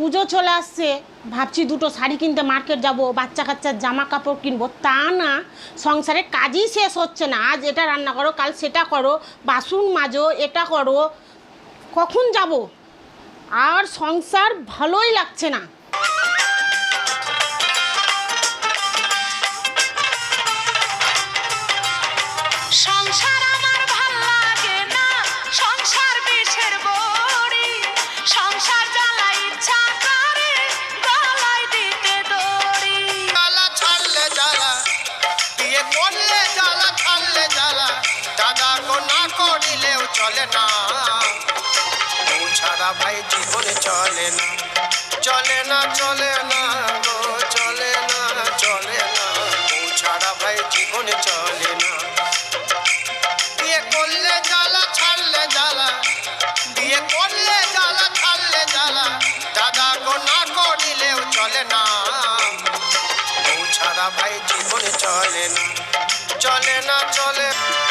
পুজো চলে আসছে, ভাবছি দুটো শাড়ি কিনতে মার্কেট যাব, বাচ্চা কাচ্চার জামা কাপড় কিনবো, তা না সংসারে কাজই শেষ হচ্ছে না, আজ এটা রান্না করো, কাল সেটা করো, বাসন মাজো, এটা করো, কখন যাব? আর সংসার ভালোই লাগছে না। সংসার করলে জ্বালা ছাড়লে জ্বালা। দাদা গো না করিলেও চলে না। বউ ছাড়া ভাই জীবনে চলে না। চলে না চলে না গো, চলে না চলে না। বউ ছাড়া ভাই জীবনে চলে না। বিয়ে করলে জ্বালা, ছাড়লে জ্বালা। বিয়ে করলে জ্বালা ছাড়লে জ্বালা। দাদা গো না করিলেও চলে না। বউ ছাড়া ভাই চলে না চলে না চলে।